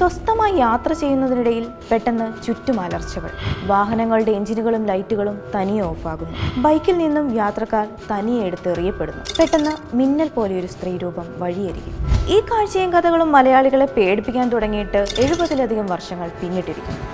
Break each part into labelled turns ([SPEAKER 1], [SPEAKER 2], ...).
[SPEAKER 1] സ്വസ്ഥമായി യാത്ര ചെയ്യുന്നതിനിടയിൽ പെട്ടെന്ന് ചുറ്റും അലർച്ചകൾ വാഹനങ്ങളുടെ എഞ്ചിനുകളും ലൈറ്റുകളും തനിയെ ഓഫാകുന്നു. ബൈക്കിൽ നിന്നും യാത്രക്കാർ തനിയെ എടുത്തെറിയപ്പെടുന്നു. പെട്ടെന്ന് മിന്നൽ പോലെയൊരു സ്ത്രീരൂപം വഴിയരികിൽ. ഈ കാഴ്ചയും കഥകളും മലയാളികളെ പേടിപ്പിക്കാൻ തുടങ്ങിയിട്ട് എഴുപതിലധികം വർഷങ്ങൾ പിന്നിട്ടിരിക്കുന്നു.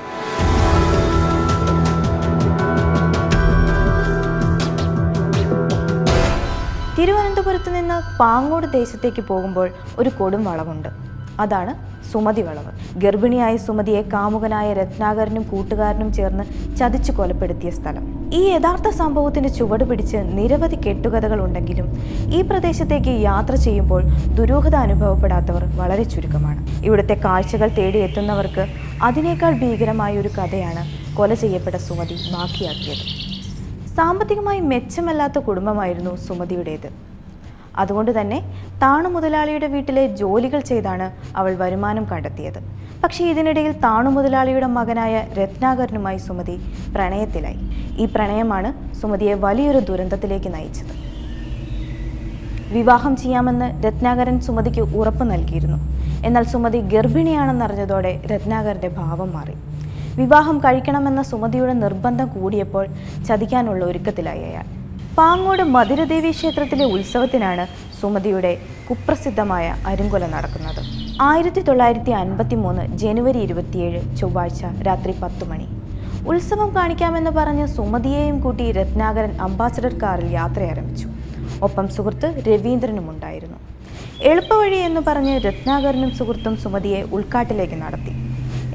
[SPEAKER 1] തിരുവനന്തപുരത്ത് നിന്ന് പാങ്ങോട് ദേശത്തേക്ക് പോകുമ്പോൾ ഒരു കൊടും വളവുണ്ട് അതാണ് സുമതി വളവ്. ഗർഭിണിയായ സുമതിയെ കാമുകനായ രത്നാകരനും കൂട്ടുകാരനും ചേർന്ന് ചതിച്ചു കൊലപ്പെടുത്തിയ സ്ഥലം. ഈ യഥാർത്ഥ സംഭവത്തിന്റെ ചുവട് പിടിച്ച് നിരവധി കെട്ടുകഥകൾ ഉണ്ടെങ്കിലും ഈ പ്രദേശത്തേക്ക് യാത്ര ചെയ്യുമ്പോൾ ദുരൂഹത അനുഭവപ്പെടാത്തവർ വളരെ ചുരുക്കമാണ്. ഇവിടുത്തെ കാഴ്ചകൾ തേടി എത്തുന്നവർക്ക് അതിനേക്കാൾ ഭീകരമായ ഒരു കഥയാണ് കൊല ചെയ്യപ്പെട്ട സുമതി ബാക്കിയാക്കിയത്. സാമ്പത്തികമായി മെച്ചമല്ലാത്ത കുടുംബമായിരുന്നു സുമതിയുടേത്. അതുകൊണ്ട് തന്നെ താണു മുതലാളിയുടെ വീട്ടിലെ ജോലികൾ ചെയ്താണ് അവൾ വരുമാനം കണ്ടെത്തിയത്. പക്ഷേ ഇതിനിടയിൽ താണു മുതലാളിയുടെ മകനായ രത്നാകരനുമായി സുമതി പ്രണയത്തിലായി. ഈ പ്രണയമാണ് സുമതിയെ വലിയൊരു ദുരന്തത്തിലേക്ക് നയിച്ചത്. വിവാഹം ചെയ്യാമെന്ന് രത്നാകരൻ സുമതിക്ക് ഉറപ്പ് നൽകിയിരുന്നു. എന്നാൽ സുമതി ഗർഭിണിയാണെന്നറിഞ്ഞതോടെ രത്നാകരന്റെ ഭാവം മാറി. വിവാഹം കഴിക്കണമെന്ന സുമതിയുടെ നിർബന്ധം കൂടിയപ്പോൾ ചതിക്കാനുള്ള ഒരുക്കത്തിലായി അയാൾ. പാങ്ങോട് മധുരദേവി ക്ഷേത്രത്തിലെ ഉത്സവത്തിനാണ് സുമതിയുടെ കുപ്രസിദ്ധമായ അരുങ്കൊല നടക്കുന്നത്. ആയിരത്തി തൊള്ളായിരത്തി അൻപത്തി മൂന്ന് ജനുവരി ഇരുപത്തിയേഴ് ചൊവ്വാഴ്ച രാത്രി പത്ത് മണി. ഉത്സവം കാണിക്കാമെന്ന് പറഞ്ഞ് സുമതിയെയും കൂട്ടി രത്നാകരൻ അംബാസഡർ കാറിൽ യാത്ര ആരംഭിച്ചു ഒപ്പം സുഹൃത്ത് രവീന്ദ്രനും ഉണ്ടായിരുന്നു. എളുപ്പവഴി എന്ന് പറഞ്ഞ് രത്നാകരനും സുഹൃത്തും സുമതിയെ ഉൾക്കാട്ടിലേക്ക് നടത്തി.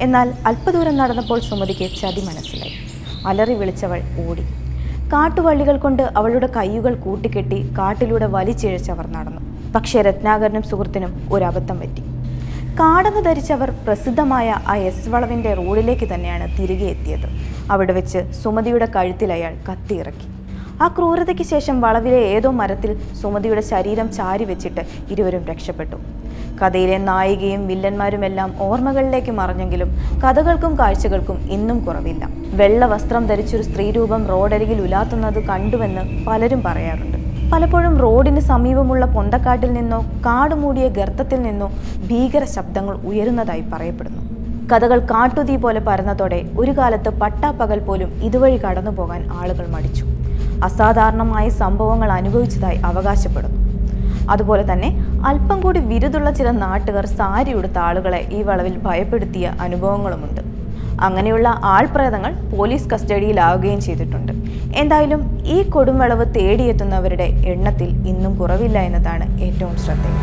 [SPEAKER 1] എന്നാൽ അല്പദൂരം നടന്നപ്പോൾ സുമതിക്ക് ചതി മനസ്സിലായി. അലറി വിളിച്ചവൾ ഓടി. കാട്ടുവള്ളികൾ കൊണ്ട് അവളുടെ കൈയുകൾ കൂട്ടിക്കെട്ടി കാട്ടിലൂടെ വലിച്ചിഴച്ചവർ നടന്നു. പക്ഷേ രത്നാകരനും സുഹൃത്തിനും ഒരു അബദ്ധം പറ്റി. കാടെന്ന് ധരിച്ചവർ പ്രസിദ്ധമായ ആ എസ് വളവിന്റെ റോഡിലേക്ക് തന്നെയാണ് തിരികെ എത്തിയത്. അവിടെ വെച്ച് സുമതിയുടെ കഴുത്തിൽ അയാൾ കത്തിയിറക്കി. ആ ക്രൂരതയ്ക്ക് ശേഷം വളവിലെ ഏതോ മരത്തിൽ സുമതിയുടെ ശരീരം ചാരി വെച്ചിട്ട് ഇരുവരും രക്ഷപ്പെട്ടു. കഥയിലെ നായികയും വില്ലന്മാരുമെല്ലാം ഓർമ്മകളിലേക്ക് മറഞ്ഞെങ്കിലും കഥകൾക്കും കാഴ്ചകൾക്കും ഇന്നും കുറവില്ല. വെള്ള വസ്ത്രം ധരിച്ചൊരു സ്ത്രീരൂപം റോഡരികിൽ ഉലാത്തുന്നത് കണ്ടുവെന്ന് പലരും പറയാറുണ്ട്. പലപ്പോഴും റോഡിന് സമീപമുള്ള പൊന്തക്കാട്ടിൽ നിന്നോ കാടുമൂടിയ ഗർത്തത്തിൽ നിന്നോ ഭീകര ശബ്ദങ്ങൾ ഉയരുന്നതായി പറയപ്പെടുന്നു. കഥകൾ കാട്ടുതീ പോലെ പരന്നതോടെ ഒരു കാലത്ത് പട്ടാപ്പകൽ പോലും ഇതുവഴി കടന്നു പോകാൻ ആളുകൾ മടിച്ചു. അസാധാരണമായ സംഭവങ്ങൾ അനുഭവിച്ചതായി അവകാശപ്പെടുന്നു. അതുപോലെ തന്നെ അല്പം കൂടി വിരുതുള്ള ചില നാട്ടുകാർ സാരി ഉടുത്ത ആളുകളെ ഈ വളവിൽ ഭയപ്പെടുത്തിയ അനുഭവങ്ങളുമുണ്ട്. അങ്ങനെയുള്ള ആൾപ്രേതങ്ങൾ പോലീസ് കസ്റ്റഡിയിലാവുകയും ചെയ്തിട്ടുണ്ട്. എന്തായാലും ഈ കൊടുംവളവ് തേടിയെത്തുന്നവരുടെ എണ്ണത്തിൽ ഇന്നും കുറവില്ല എന്നതാണ് ഏറ്റവും ശ്രദ്ധേയം.